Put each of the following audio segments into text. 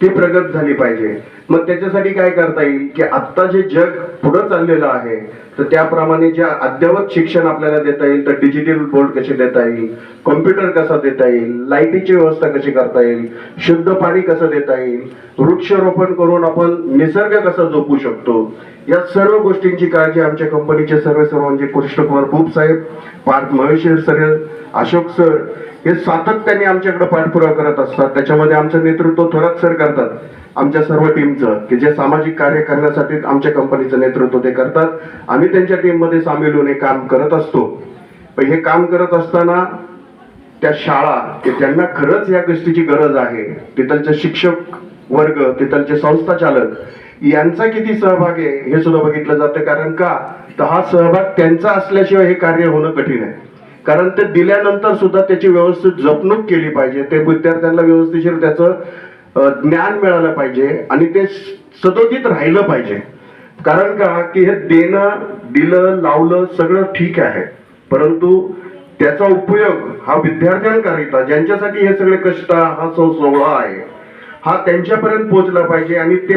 ती प्रगत झाली पाहिजे. मग त्याच्यासाठी काय करता येईल? की आत्ता जे जग पुढं चाललेलं आहे तर त्याप्रमाणे जे अद्ययावत शिक्षण आपल्याला देता येईल तर डिजिटल बोर्ड कसे देता येईल कॉम्प्युटर कसा देता येईल लाईटीची व्यवस्था कशी करता येईल शुद्ध पाणी कसं देता येईल वृक्षारोपण करून आपण निसर्ग कसा जोपू शकतो? या सर्व गोष्टींची काळजी आमच्या कंपनीचे सर्व सर्व म्हणजे कृष्णकुमार भूप साहेब पार्थ महेश्वर सर अशोक सर हे सातत्याने आमच्याकडे पाठपुरावा करत असतात. त्याच्यामध्ये आमचं नेतृत्व थोरात सर करतात. आमच्या सर्व टीमचं की जे सामाजिक कार्य करण्यासाठी आमच्या कंपनीचं नेतृत्व ते करतात. आम्ही त्यांच्या टीममध्ये सामील होऊन हे काम करत असतो. पण हे काम करत असताना त्या शाळा की त्यांना खरंच या गोष्टीची गरज आहे तिथलचे शिक्षक वर्ग तिथलचे संस्था चालक यांचा किती सहभाग आहे हे सुद्धा बघितलं जातं. कारण का? तर हा सहभाग त्यांचा असल्याशिवाय हे कार्य होणं कठीण आहे. कारण ते दिल्यानंतर सुद्धा त्याची व्यवस्थित जपणूक केली पाहिजे. ते विद्यार्थ्यांना व्यवस्थिशीर त्याचं ज्ञान मिळालं पाहिजे आणि ते सदोदित राहिलं पाहिजे. कारण का की हे देणं दिलं लावलं सगळं ठीक आहे. परंतु त्याचा उपयोग हा विद्यार्थ्यांकरिता ज्यांच्यासाठी हे सगळे कष्ट हा सो सोहळा आहे हा त्यांच्यापर्यंत पोहोचला पाहिजे आणि ते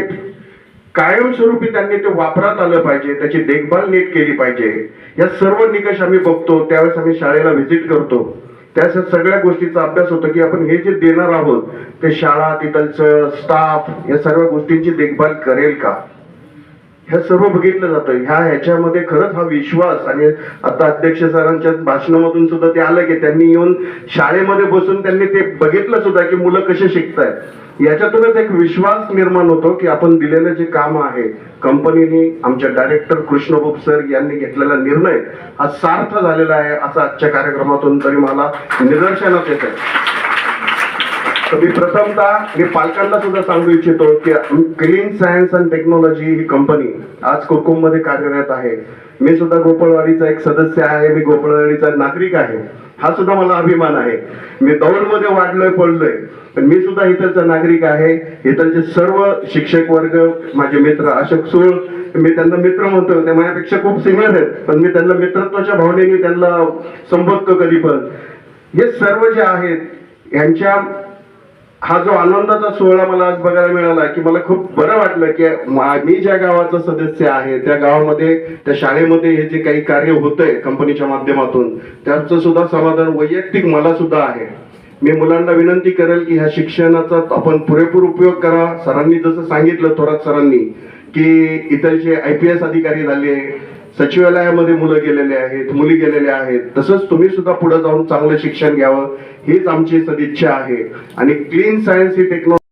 कायमस्वरूपी त्यांनी ते वापरात आलं पाहिजे त्याची देखभाल नीट केली पाहिजे. या सर्व निकष आम्ही बघतो त्यावेळेस आम्ही शाळेला व्हिजिट करतो. त्या सगळ्या गोष्टीचा अभ्यास होतो की आपण हे जे देणार आहोत ते शाळा तिथलचं स्टाफ या सर्व गोष्टींची देखभाल करेल का? हे सर्व बघितलं जातं. ह्या ह्याच्यामध्ये खरंच हा विश्वास आणि आता अध्यक्ष सरांच्या भाषणामधून सुद्धा ते आलं की त्यांनी येऊन शाळेमध्ये बसून त्यांनी ते बघितलं सुद्धा की मुलं कसे शिकतायत. याच्यातूनच एक विश्वास निर्माण होतो की आपण दिलेलं जे काम आहे कंपनीने आमच्या डायरेक्टर कृष्णभूप सर यांनी घेतलेला निर्णय हा सार्थ झालेला आहे असं आजच्या कार्यक्रमातून तरी मला निदर्शनात येत आहे तर मी प्रथमतः मी पालकांना सुद्धा सांगू इच्छितो की क्लीन सायन्स अँड टेक्नॉलॉजी ही कंपनी आज कोकुममध्ये कार्यरत आहे. मी सुद्धा गोपाळवाडीचा एक सदस्य आहे मी गोपाळवाडीचा नागरिक आहे. हा सुद्धा मला अभिमान आहे. मी दौडमध्ये वाढलोय पडलोय. पण मी सुद्धा इथलचा नागरिक आहे. इथलचे सर्व शिक्षक वर्ग माझे मित्र अशोक सूळ मी त्यांना मित्र म्हणतो ते माझ्यापेक्षा खूप सिनियर आहेत पण मी त्यांना मित्रत्वाच्या भावनेने त्यांना संबोधतो कधी पण हे सर्व जे आहेत यांच्या हा जो आनंदाचा सोहळा मला आज बघायला मिळाला की मला खूप बरं वाटलं की मी ज्या गावाचा सदस्य आहे त्या गावामध्ये त्या शाळेमध्ये हे जे काही कार्य होतंय कंपनीच्या माध्यमातून त्याचं सुद्धा समाधान वैयक्तिक मला सुद्धा आहे. मी मुलांना विनंती करेल की ह्या शिक्षणाचा आपण पुरेपूर उपयोग करा. सरांनी जसं सांगितलं थोरात सरांनी की इथलचे आय पी एस अधिकारी झाले सचिवालयामध्ये मुलं गेलेले आहेत मुली गेलेल्या आहेत तसंच तुम्ही सुद्धा पुढे जाऊन चांगलं शिक्षण घ्यावं हीच आमची सदिच्छा आहे. आणि क्लीन सायन्स ही टेक्नॉलॉजी